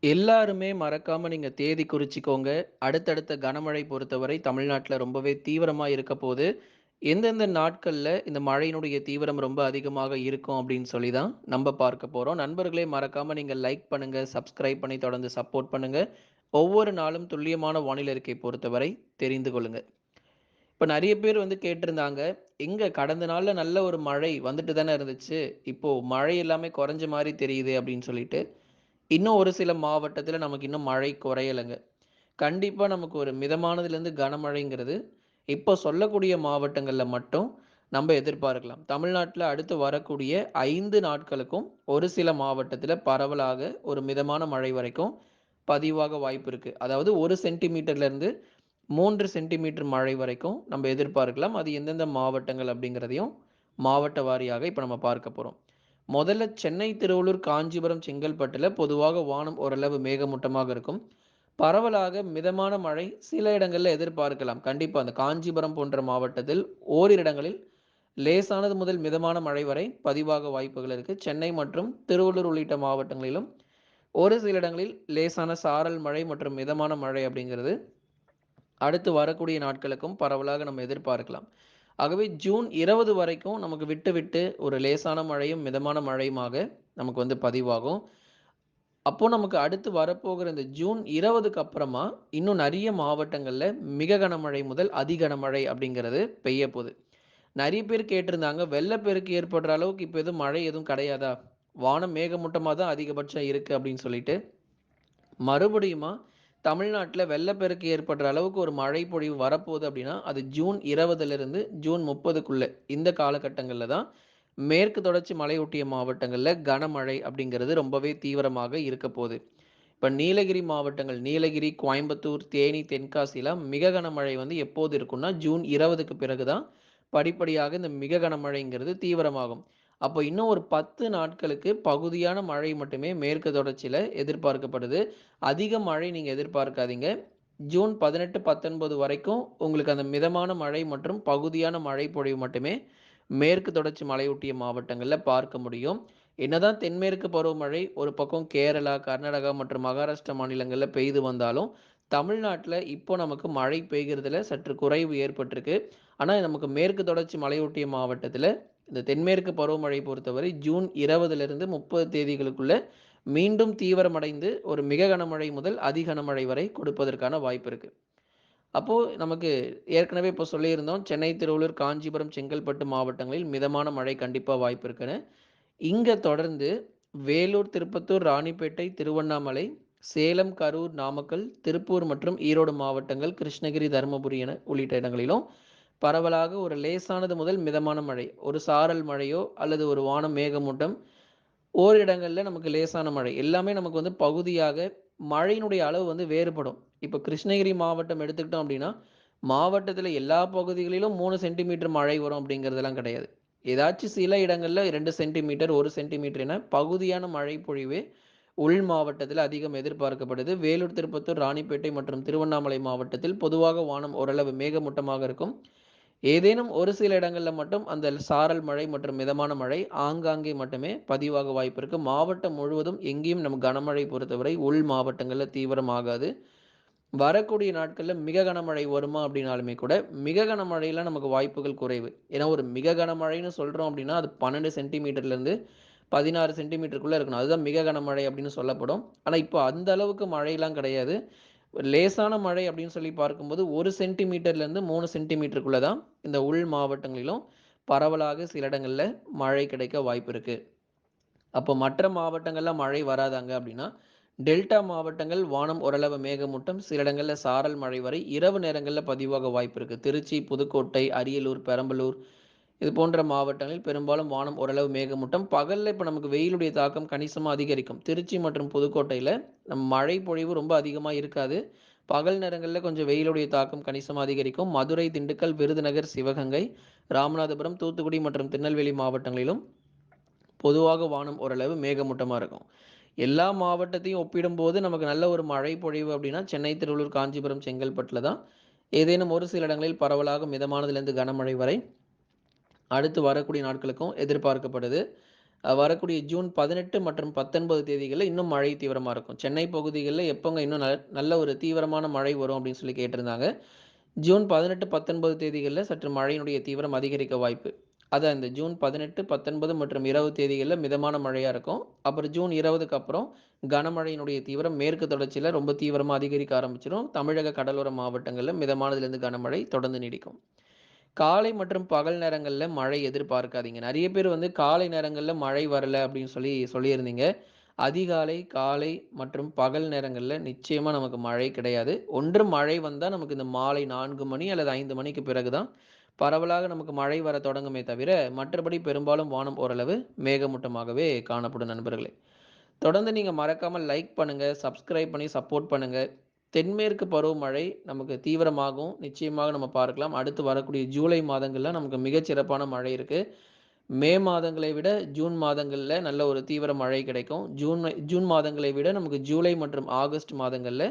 எல்லாருமே மறக்காம நீங்க தேதி குறிச்சிக்கோங்க அடுத்தடுத்த கனமழை பொறுத்தவரை தமிழ்நாட்டில் ரொம்பவே தீவிரமா இருக்க போது. எந்தெந்த நாட்கள்ல இந்த மழையினுடைய தீவிரம் ரொம்ப அதிகமாக இருக்கும் அப்படின்னு சொல்லி தான் நம்ம பார்க்க போறோம். நண்பர்களே மறக்காம நீங்க லைக் பண்ணுங்க, சப்ஸ்கிரைப் பண்ணி தொடர்ந்து சப்போர்ட் பண்ணுங்க. ஒவ்வொரு நாளும் துல்லியமான வானிலை அறிக்கை பொறுத்தவரை தெரிந்து கொள்ளுங்க. இப்போ நிறைய பேர் வந்து கேட்டிருந்தாங்க, "எங்க கடந்த நாள்ல நல்ல ஒரு மழை வந்துட்டு தானே இருந்துச்சு. இப்போ மழை எல்லாமே குறைஞ்ச மாதிரி தெரியுது அப்படின்னு சொல்லிட்டு. இன்னும் ஒரு சில மாவட்டத்தில் நமக்கு இன்னும் மழை குறையலைங்க கண்டிப்பாக நமக்கு ஒரு மிதமானதுலேருந்து கனமழைங்கிறது, இப்போ சொல்லக்கூடிய மாவட்டங்களில் மட்டும் நம்ம எதிர்பார்க்கலாம். தமிழ்நாட்டில் அடுத்து வரக்கூடிய ஐந்து நாட்களுக்கும் ஒரு சில மாவட்டத்தில் பரவலாக ஒரு மிதமான மழை வரைக்கும் பதிவாக வாய்ப்பு இருக்குது அதாவது ஒரு சென்டிமீட்டர்லேருந்து மூன்று சென்டிமீட்டர் மழை வரைக்கும் நம்ம எதிர்பார்க்கலாம். அது எந்தெந்த மாவட்டங்கள் அப்படிங்கிறதையும் மாவட்ட வாரியாக இப்போ நம்ம பார்க்க போகிறோம் முதல்ல சென்னை, திருவள்ளூர், காஞ்சிபுரம், செங்கல்பட்டுல பொதுவாக வானம் ஓரளவு மேகமூட்டமாக இருக்கும். பரவலாக மிதமான மழை சில இடங்களில் எதிர்பார்க்கலாம். கண்டிப்பாக அந்த காஞ்சிபுரம் போன்ற மாவட்டத்தில் ஓரிரு இடங்களில் லேசானது முதல் மிதமான மழை வரை பதிவாக வாய்ப்புகள் இருக்கு. சென்னை மற்றும் திருவள்ளூர் உள்ளிட்ட மாவட்டங்களிலும் ஒரு சில இடங்களில் லேசான சாரல் மழை மற்றும் மிதமான மழை அப்படிங்கிறது அடுத்து வரக்கூடிய நாட்களுக்கும் பரவலாக நம்ம எதிர்பார்க்கலாம். ஆகவே ஜூன் 20 வரைக்கும் நமக்கு விட்டு விட்டு ஒரு லேசான மழையும், மிதமான மழையுமாக நமக்கு வந்து பதிவாகும். அப்போது நமக்கு அடுத்து வரப்போகிற இந்த ஜூன் 20க்கு அப்புறமா இன்னும் நிறைய மாவட்டங்களில் மிக கனமழை முதல் அதி கனமழை அப்படிங்கிறது பெய்யப்போது. நிறைய பேர் கேட்டிருந்தாங்க, "வெள்ளப்பெருக்கு ஏற்படுற அளவுக்கு இப்போ எதுவும் மழை எதுவும் கிடையாதா? வானம் மேகமூட்டமாக தான் அதிகபட்சம் இருக்குது அப்படின்னு சொல்லிட்டு. மறுபடியுமா தமிழ்நாட்டில் வெள்ளப்பெருக்கு ஏற்படுற அளவுக்கு ஒரு மழை பொழிவு வரப்போகுது அப்படின்னா, அது ஜூன் 20லிருந்து ஜூன் 30க்குள்ள இந்த காலகட்டங்களில் தான் மேற்கு தொடர்ச்சி மலையொட்டிய மாவட்டங்களில் கனமழை அப்படிங்கிறது ரொம்பவே தீவிரமாக இருக்க போகுது இப்போ நீலகிரி மாவட்டங்கள் நீலகிரி, கோயம்புத்தூர், தேனி, தென்காசிலாம் மிக கனமழை வந்து எப்போது இருக்கும்னா, ஜூன் 20க்கு பிறகு தான் படிப்படியாக இந்த மிக கனமழைங்கிறது தீவிரமாகும். அப்போ இன்னும் ஒரு 10 நாட்களுக்கு பகுதியான மழை மட்டுமே மேற்கு தொடர்ச்சியில் எதிர்பார்க்கப்படுது. அதிக மழை நீங்கள் எதிர்பார்க்காதீங்க. ஜூன் 18, 19 வரைக்கும் உங்களுக்கு அந்த மிதமான மழை மற்றும் பகுதியான மழை பொழிவு மட்டுமே மேற்கு தொடர்ச்சி மலையொட்டிய மாவட்டங்களில் பார்க்க முடியும். என்னதான் தென்மேற்கு பருவமழை ஒரு பக்கம் கேரளா, கர்நாடகா மற்றும் மகாராஷ்டிரா மாநிலங்களில் பெய்து வந்தாலும், தமிழ்நாட்டில் இப்போ நமக்கு மழை பெய்கிறதுல சற்று குறைவு ஏற்பட்டிருக்கு. ஆனால் நமக்கு மேற்கு தொடர்ச்சி மலையொட்டிய மாவட்டத்தில் இந்த தென்மேற்கு பருவமழை பொறுத்தவரை ஜூன் 20லிருந்து 30 தேதிகளுக்குள்ள மீண்டும் தீவிரமடைந்து ஒரு மிக கனமழை முதல் அதி கனமழை வரை கொடுப்பதற்கான வாய்ப்பு இருக்குது அப்போது நமக்கு ஏற்கனவே இப்போ சொல்லியிருந்தோம். சென்னை, திருவள்ளூர், காஞ்சிபுரம், செங்கல்பட்டு மாவட்டங்களில் மிதமான மழை கண்டிப்பாக வாய்ப்பு இருக்குன்னு. இங்கே தொடர்ந்து வேலூர், திருப்பத்தூர், ராணிப்பேட்டை, திருவண்ணாமலை, சேலம், கரூர், நாமக்கல், திருப்பூர் மற்றும் ஈரோடு மாவட்டங்கள், கிருஷ்ணகிரி, தருமபுரி என உள்ளிட்ட இடங்களிலும் பரவலாக ஒரு லேசானது முதல் மிதமான மழை. ஒரு சாரல் மழையோ அல்லது ஒரு வானம் மேகமூட்டம், ஓரிடங்களில் நமக்கு லேசான மழை. எல்லாமே நமக்கு வந்து பகுதியாக மழையினுடைய அளவு வந்து வேறுபடும். இப்போ கிருஷ்ணகிரி மாவட்டம் எடுத்துக்கிட்டோம் அப்படின்னா, மாவட்டத்தில் எல்லா பகுதிகளிலும் மூணு சென்டிமீட்டர் மழை வரும் அப்படிங்கிறதெல்லாம் கிடையாது. ஏதாச்சும் சில இடங்களில் ரெண்டு சென்டிமீட்டர், ஒரு சென்டிமீட்டர் என பகுதியான மழை பொழிவே உள் மாவட்டத்தில் அதிகம் எதிர்பார்க்கப்படுது. வேலூர், திருப்பத்தூர், ராணிப்பேட்டை மற்றும் திருவண்ணாமலை மாவட்டத்தில் பொதுவாக வானம் ஓரளவு மேகமூட்டமாக இருக்கும். ஏதேனும் ஒரு சில இடங்களில் மட்டும் அந்த சாரல் மழை மற்றும் மிதமான மழை ஆங்காங்கே மட்டுமே பதிவாக வாய்ப்பு இருக்குது மாவட்டம் முழுவதும் எங்கேயும் நம்ம கனமழை பொறுத்தவரை உள் மாவட்டங்களில் தீவிரமாகாது. வரக்கூடிய நாட்களில் மிக கனமழை வருமா அப்படின்னாலுமே கூட, மிக கனமழைலாம் நமக்கு வாய்ப்புகள் குறைவு. ஏன்னா ஒரு மிக கனமழைன்னு சொல்கிறோம் அப்படின்னா, அது 12 சென்டிமீட்டர்லேருந்து பதினாறு சென்டிமீட்டருக்குள்ளே இருக்கணும். அதுதான் மிக கனமழை அப்படின்னு சொல்லப்படும். ஆனால் இப்போ அந்த அளவுக்கு மழையெல்லாம் கிடையாது. லேசான மழை அப்படின்னு சொல்லி பார்க்கும்போது ஒரு சென்டிமீட்டர்லேருந்து மூணு சென்டிமீட்டருக்குள்ளே தான் இந்த உள் மாவட்டங்களிலும் பரவலாக சில இடங்களில் மழை கிடைக்க வாய்ப்பு இருக்குது அப்போ மற்ற மாவட்டங்களில் மழை வராதாங்க அப்படின்னா, டெல்டா மாவட்டங்கள் வானம் ஓரளவு மேகமூட்டம், சில இடங்களில் சாரல் மழை வரை இரவு நேரங்களில் பதிவாக வாய்ப்பு இருக்குது திருச்சி, புதுக்கோட்டை, அரியலூர், பெரம்பலூர் இது போன்ற மாவட்டங்களில் பெரும்பாலும் வானம் ஓரளவு மேகமூட்டம். பகலில் இப்போ நமக்கு வெயிலுடைய தாக்கம் கணிசமாக அதிகரிக்கும். திருச்சி மற்றும் புதுக்கோட்டையில் நம் மழை பொழிவு ரொம்ப அதிகமாக இருக்காது. பகல் நேரங்களில் கொஞ்சம் வெயிலுடைய தாக்கம் கணிசமாக அதிகரிக்கும். மதுரை, திண்டுக்கல், விருதுநகர், சிவகங்கை, ராமநாதபுரம், தூத்துக்குடி மற்றும் திருநெல்வேலி மாவட்டங்களிலும் பொதுவாக வானம் ஓரளவு மேகமூட்டமாக இருக்கும். எல்லா மாவட்டத்தையும் ஒப்பிடும்போது நமக்கு நல்ல ஒரு மழை பொழிவு அப்படின்னா, சென்னை, திருவள்ளூர், காஞ்சிபுரம், செங்கல்பட்டில் தான். ஏதேனும் ஒரு சில இடங்களில் பரவலாக மிதமானதுலேருந்து கனமழை வரை அடுத்து வரக்கூடிய நாட்களுக்கும் எதிர்பார்க்கப்படுது. வரக்கூடிய ஜூன் 18 மற்றும் பத்தொன்பது தேதிகளில் இன்னும் மழை தீவிரமாக இருக்கும். சென்னை பகுதிகளில் எப்போங்க இன்னும் நல் நல்ல ஒரு தீவிரமான மழை வரும் அப்படின்னு சொல்லி கேட்டிருந்தாங்க. ஜூன் பதினெட்டு பத்தொன்பது தேதிகளில் சற்று மழையினுடைய தீவிரம் அதிகரிக்க வாய்ப்பு. அதான் இந்த ஜூன் 18, 19 மற்றும் இருபது தேதிகளில் மிதமான மழையாக இருக்கும். அப்புறம் ஜூன் 20க்கு அப்புறம் கனமழையினுடைய தீவிரம் மேற்கு தொடர்ச்சியில் ரொம்ப தீவிரமாக அதிகரிக்க ஆரம்பிச்சிடும் தமிழக கடலோர மாவட்டங்களில் மிதமானதுலேருந்து கனமழை தொடர்ந்து நீடிக்கும். காலை மற்றும் பகல் நேரங்களில் மழை எதிர்பார்க்காதீங்க. நிறைய பேர் வந்து காலை நேரங்களில் மழை வரல அப்படின்னு சொல்லி சொல்லியிருந்தீங்க. அதிகாலை, காலை மற்றும் பகல் நேரங்களில் நிச்சயமாக நமக்கு மழை கிடையாது. ஒன்று மழை வந்தால் நமக்கு இந்த மாலை நான்கு மணி அல்லது ஐந்து மணிக்கு பிறகு தான் பரவலாக நமக்கு மழை வர தொடங்குமே தவிர, மற்றபடி பெரும்பாலும் வானம் ஓரளவு மேகமூட்டமாகவே காணப்படும் நண்பர்களே. தொடர்ந்து நீங்கள் மறக்காமல் லைக் பண்ணுங்கள் சப்ஸ்கிரைப் பண்ணி சப்போர்ட் பண்ணுங்கள் தென்மேற்கு பருவமழை நமக்கு தீவிரமாகும். நிச்சயமாக நம்ம பார்க்கலாம். அடுத்து வரக்கூடிய ஜூலை மாதங்களில் நமக்கு மிகச்சிறப்பான மழை இருக்குது மே மாதங்களை விட ஜூன் மாதங்களில் நல்ல ஒரு தீவிர மழை கிடைக்கும். ஜூன் ஜூன் மாதங்களை விட நமக்கு ஜூலை மற்றும் ஆகஸ்ட் மாதங்களில்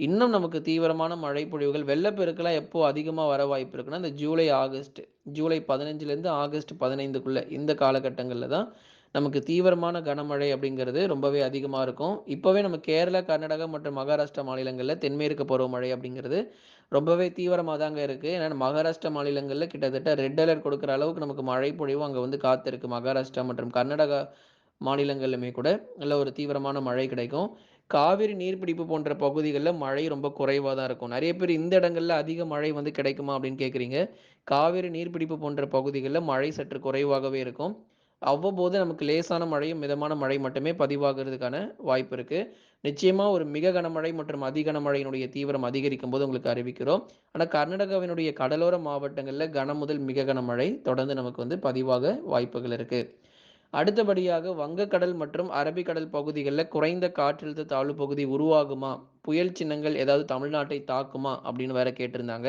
இன்னும் நமக்கு தீவிரமான மழை பொழிவுகள் வெள்ளப்பெருக்கெல்லாம் எப்போது அதிகமாக வர வாய்ப்பு இருக்குன்னா, இந்த ஜூலை, ஆகஸ்ட் ஜூலை 15லேருந்து ஆகஸ்ட் 15க்குள்ள இந்த காலகட்டங்களில் தான் நமக்கு தீவிரமான கனமழை அப்படிங்கிறது ரொம்பவே அதிகமாக இருக்கும். இப்போவே நம்ம கேரளா, கர்நாடகா மற்றும் மகாராஷ்டிரா மாநிலங்களில் தென்மேற்கு பருவமழை அப்படிங்கிறது ரொம்பவே தீவிரமாக தாங்க இருக்குது ஏன்னா மகாராஷ்டிரா மாநிலங்களில் கிட்டத்தட்ட ரெட் அலர்ட் கொடுக்குற அளவுக்கு நமக்கு மழை பொழிவு அங்கே வந்து காத்திருக்கு. மகாராஷ்டிரா மற்றும் கர்நாடகா மாநிலங்களிலுமே கூட நல்ல ஒரு தீவிரமான மழை கிடைக்கும். காவிரி நீர்பிடிப்பு போன்ற பகுதிகளில் மழை ரொம்ப குறைவாக தான் இருக்கும். நிறைய பேர் இந்த இடங்களில் அதிக மழை வந்து கிடைக்குமா அப்படின்னு கேட்குறீங்க. காவிரி நீர்பிடிப்பு போன்ற பகுதிகளில் மழை சற்று குறைவாகவே இருக்கும். அவ்வப்போது நமக்கு லேசான மழையும், மிதமான மழை மட்டுமே பதிவாகிறதுக்கான வாய்ப்பு இருக்கு. நிச்சயமா ஒரு மிக கனமழை மற்றும் அதி கனமழையினுடைய தீவிரம் அதிகரிக்கும் போது உங்களுக்கு அறிவிக்கிறோம். ஆனால் கர்நாடகாவினுடைய கடலோர மாவட்டங்களில் கன முதல் மிக கனமழை தொடர்ந்து நமக்கு வந்து பதிவாக வாய்ப்புகள் இருக்கு. அடுத்தபடியாக வங்கக்கடல் மற்றும் அரபிக்கடல் பகுதிகளில் குறைந்த காற்றழுத்த தாழ்வு பகுதி உருவாகுமா? புயல் சின்னங்கள் ஏதாவது தமிழ்நாட்டை தாக்குமா? அப்படின்னு வேற கேட்டிருந்தாங்க.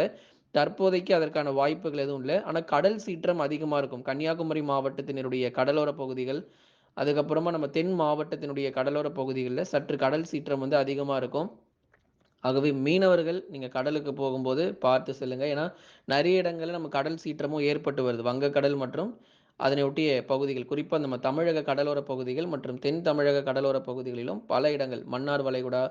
தற்போதைக்கு அதற்கான வாய்ப்புகள் எதுவும் இல்லை ஆனால் கடல் சீற்றம் அதிகமாக இருக்கும். கன்னியாகுமரி மாவட்டத்தினுடைய கடலோர பகுதிகள், அதுக்கப்புறமா நம்ம தென் மாவட்டத்தினுடைய கடலோர பகுதிகளில் சற்று கடல் சீற்றம் வந்து அதிகமாக இருக்கும். ஆகவே மீனவர்கள் நீங்கள் கடலுக்கு போகும்போது பார்த்து செல்லுங்க. ஏன்னா நிறைய இடங்களில் நம்ம கடல் சீற்றமும் ஏற்பட்டு வருது. வங்கக்கடல் மற்றும் அதனை ஒட்டிய பகுதிகள். குறிப்பாக நம்ம தமிழக கடலோர பகுதிகள் மற்றும் தென் தமிழக கடலோர பகுதிகளிலும் பல இடங்கள் மன்னார் வளைகுடா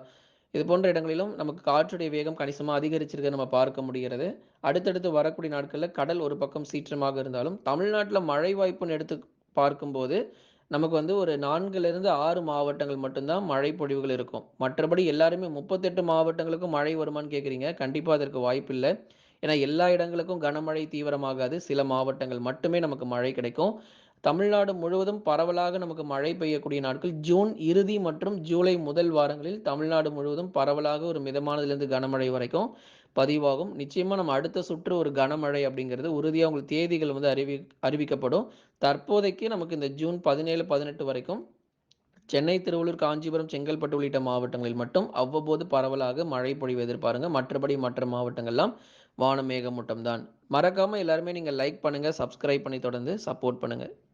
இது போன்ற இடங்களிலும் நமக்கு காற்றுடைய வேகம் கணிசமாக அதிகரிச்சிருக்க நம்ம பார்க்க முடிகிறது. அடுத்தடுத்து வரக்கூடிய நாட்களில் கடல் ஒரு பக்கம் சீற்றமாக இருந்தாலும், தமிழ்நாட்டில் மழை வாய்ப்புன்னு எடுத்து பார்க்கும்போது, நமக்கு வந்து ஒரு 4லிருந்து 6 மாவட்டங்கள் மட்டும்தான் மழை பொழிவுகள் இருக்கும். மற்றபடி எல்லாருமே 38 மாவட்டங்களுக்கும் மழை வருமான்னு கேட்குறீங்க. கண்டிப்பாக அதற்கு வாய்ப்பில்ல. ஏன்னா எல்லா இடங்களுக்கும் கனமழை தீவிரமாகாது. சில மாவட்டங்கள் மட்டுமே நமக்கு மழை கிடைக்கும். தமிழ்நாடு முழுவதும் பரவலாக நமக்கு மழை பெய்யக்கூடிய நாட்கள் ஜூன் இறுதி மற்றும் ஜூலை முதல் வாரங்களில் தமிழ்நாடு முழுவதும் பரவலாக ஒரு மிதமானதுலேருந்து கனமழை வரைக்கும் பதிவாகும். நிச்சயமாக நம்ம அடுத்த சுற்று ஒரு கனமழை அப்படிங்கிறது உறுதியாக உங்களுக்கு தேதிகள் வந்து அறிவி அறிவிக்கப்படும். தற்போதைக்கு நமக்கு இந்த ஜூன் 17, 18 வரைக்கும் சென்னை, திருவள்ளூர், காஞ்சிபுரம், செங்கல்பட்டு உள்ளிட்ட மாவட்டங்களில் மட்டும் அவ்வப்போது பரவலாக மழை பொழிவு எதிர்பாருங்க. மற்றபடி மற்ற மாவட்டங்கள்லாம் வான மேகமூட்டம் தான். எல்லாருமே நீங்கள் லைக் பண்ணுங்கள் சப்ஸ்கிரைப் பண்ணி தொடர்ந்து சப்போர்ட் பண்ணுங்கள்